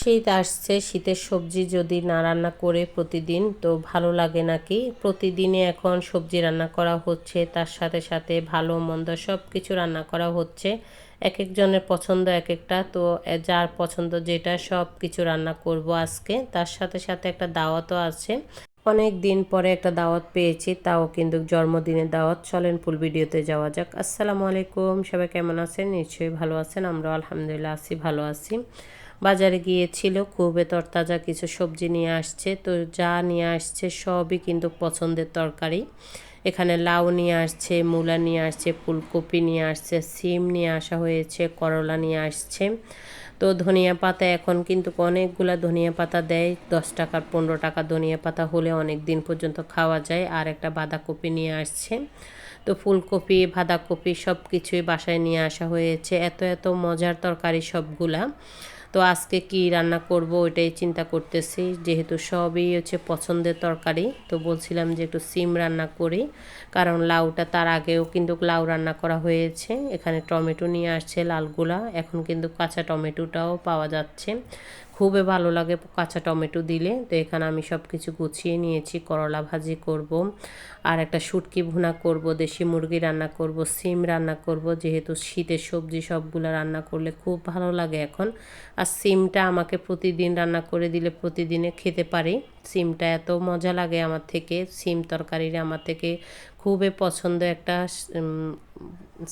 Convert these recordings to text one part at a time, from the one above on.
শীত আসছে। শীতের সবজি যদি না রান্না করে প্রতিদিন, তো ভালো লাগে নাকি? প্রতিদিনে এখন সবজি রান্না করা হচ্ছে, তার সাথে সাথে ভালো মন্দ সব কিছু রান্না করা হচ্ছে। এক একজনের পছন্দ এক একটা তো যার পছন্দ যেটা সব কিছু রান্না করব আজকে। তার সাথে সাথে একটা দাওয়াতও আছে। অনেক দিন পরে একটা দাওয়াত পেয়েছি, তাও কিন্তু জন্মদিনের দাওয়াত। চলেন ফুল ভিডিওতে যাওয়া যাক। আসসালামু আলাইকুম, সবাই কেমন আছেন? নিশ্চয়ই ভালো আছেন আমরা আলহামদুলিল্লাহ আছি, ভালো আছি। বাজারে গিয়েছিল, খুবই তরতাজা কিছু সবজি নিয়ে আসছে। তো যা নিয়ে আসছে সবই কিন্তু পছন্দের তরকারি। এখানে লাউ নিয়ে আসছে, মূলা নিয়ে আসছে, ফুলকপি নিয়ে আসছে, সিম নিয়ে আসা হয়েছে, করলা নিয়ে আসছে। তো ধনিয়া পাতা এখন কিন্তু অনেকগুলো ধনিয়া পাতা দেয়, দশ টাকার পনেরো টাকা ধনিয়া পাতা হলে অনেক দিন পর্যন্ত খাওয়া যায়। আর একটা বাঁধাকপি নিয়ে আসছে। তো ফুলকপি, বাঁধাকপি সব কিছুই বাসায় নিয়ে আসা হয়েছে। এত এত মজার তরকারি সবগুলা। তো আজকে কি রান্না করব ওইটাই চিন্তা করতেছি। যেহেতু সবই হচ্ছে পছন্দের তরকারি, তো বলছিলাম যে একটু সিম রান্না করি। কারণ লাউটা তার আগেও কিন্তু লাউ রান্না করা হয়েছে। এখানে টমেটো নিয়ে আসছে লালগুলা। এখন কিন্তু কাঁচা টমেটোটাও পাওয়া যাচ্ছে। খুবই ভালো লাগে কাঁচা টমেটো দিলে। তো এখানে আমি সব কিছু গুছিয়ে নিয়েছি, করলা ভাজি করব, আর একটা শুটকি ভুনা করব, দেশি মুরগি রান্না করব, সিম রান্না করব, যেহেতু শীতের সবজি সবগুলো রান্না করলে খুব ভালো লাগে এখন। আর সিমটা আমাকে প্রতিদিন রান্না করে দিলে প্রতিদিনে খেতে পারি। সিমটা এত মজা লাগে আমার থেকে, সিম তরকারির আমার থেকে খুবই পছন্দ একটা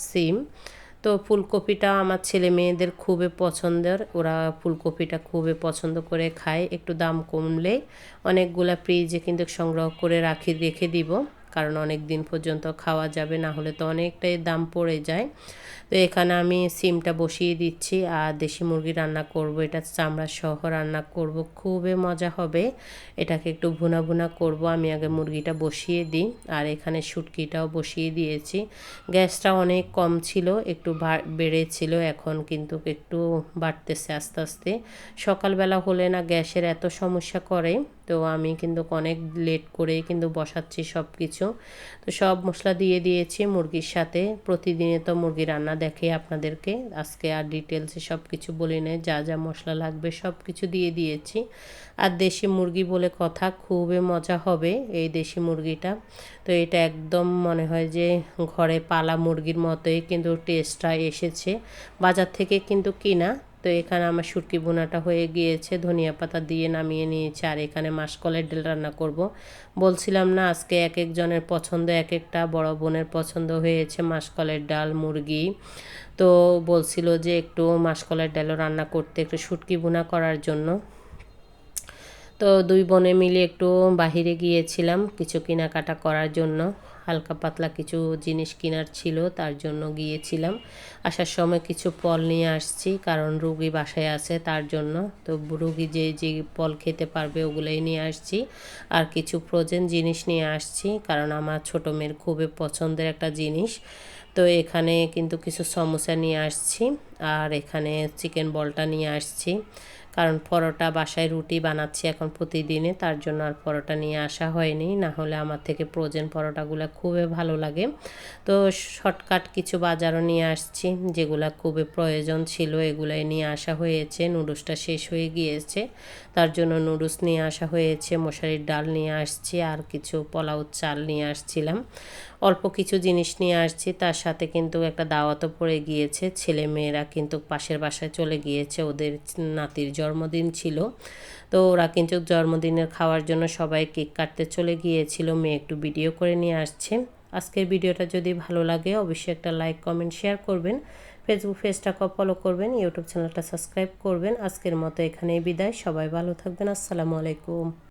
সিম। তো ফুলকপিটা আমার ছেলে মেয়েদের খুবই পছন্দের। ওরা ফুলকপিটা খুবই পছন্দ করে খায়। একটু দাম কমলে অনেকগুলা ফ্রিজে কিন্তু সংগ্রহ করে রাখি, রেখে দিব। কারণ অনেক দিন পর্যন্ত খাওয়া যাবে, না হলে তো অনেকটাই দাম পড়ে যায়। তো এখানে আমি সিমটা বসিয়ে দিচ্ছি আর দেশি মুরগি রান্না করব, এটা চামড়া সহ রান্না করব, খুবই মজা হবে। এটাকে একটু ভুনা ভুনা করব, আমি আগে মুরগিটা বসিয়ে দিই আর এখানে শুটকিটাও বসিয়ে দিয়েছি। গ্যাসটা অনেক কম ছিল, একটু বেড়েছিল, এখন কিন্তু একটু বাড়তেছে আস্তে আস্তে। সকালবেলা হলে না গ্যাসের এত সমস্যা করে, তো আমি কিন্তু অনেক লেট করে কিন্তু বসাচ্ছি সব কিছু তো সব মশলা দিয়ে দিয়েছি মুরগির সাথে। প্রতিদিনে তো মুরগি রান্না দেখে আপনাদেরকে। আজকে আর ডিটেলসে সব কিছু বলি নেই। যা যা মশলা লাগবে সব কিছু দিয়ে দিয়েছি। আর দেশি মুরগি বলে কথা, খুবই মজা হবে এই দেশি মুরগিটা। তো এটা একদম মনে হয় যে ঘরে পালা মুরগির মতোই কিন্তু টেস্টটা এসেছে। বাজার থেকে কিন্তু কিনা তো এখানে আমার সুটকি বোনাটা হয়ে গিয়েছে, ধনিয়া পাতা দিয়ে নামিয়ে নিয়েছে আর এখানে মাসকলের ডাল রান্না করব। বলছিলাম না, আজকে এক একজনের পছন্দ, এক একটা বড় বোনের পছন্দ হয়েছে মাসকলের ডাল, মুরগি। তো বলছিল যে একটু মাসকলের ডালও রান্না করতে, একটু সুটকি বোনা করার জন্য। তো দুই বোনে মিলে একটু বাহিরে গিয়েছিলাম কিছু কেনাকাটা করার জন্য। হালকা পাতলা কিছু জিনিস কেনার ছিল, তার জন্য গিয়েছিলাম। আসার সময় কিছু ফল নিয়ে আসছি, কারণ রুগী বাসায় আছে তার জন্য। তো রুগী যে যে ফল খেতে পারবে ওগুলোই নিয়ে আসছি। আর কিছু ফ্রোজেন জিনিস নিয়ে আসছি, কারণ আমার ছোটো মেয়ের খুবই পছন্দের একটা জিনিস। তো এখানে কিন্তু কিছু সমোসা নিয়ে আসছি, আর এখানে চিকেন বলটা নিয়ে আসছি। কারণ পরোটা বাসায় রুটি বানাচ্ছি এখন প্রতিদিনে, তার জন্য আর পরোটা নিয়ে আসা হয়নি। না হলে আমার থেকে প্রোজেন পরোটাগুলো খুবই ভালো লাগে। তো শর্টকাট কিছু বাজারও নিয়ে আসছি, যেগুলা খুবই প্রয়োজন ছিল, এগুলাই নিয়ে আসা হয়েছে। নুডলসটা শেষ হয়ে গিয়েছে, তার জন্য নুডলস নিয়ে আসা হয়েছে, মশারির ডাল নিয়ে আসছি, আর কিছু পোলাও চাল নিয়ে আসছিলাম। অল্প কিছু জিনিস নিয়ে আসছি, তার সাথে কিন্তু একটা দাওয়াতও পড়ে গিয়েছে। ছেলে মেয়েরা কিন্তু পাশের বাসায় চলে গিয়েছে, ওদের নাতির জন্মদিন ছিল। তো কিন্তু জন্মদিনের খাওয়ার জন্য সবাই কেক কাটতে চলে গিয়েছিল। মেয়ে একটু ভিডিও করে নিয়ে আসছে। আজকের ভিডিওটা যদি ভালো লাগে, অবশ্যই একটা লাইক, কমেন্ট, শেয়ার করবেন। ফেসবুক পেজটাকে ফলো করবেন, ইউটিউব চ্যানেলটা সাবস্ক্রাইব করবেন। আজকের মতো এখানেই বিদায়। সবাই ভালো থাকবেন। আসসালামু আলাইকুম।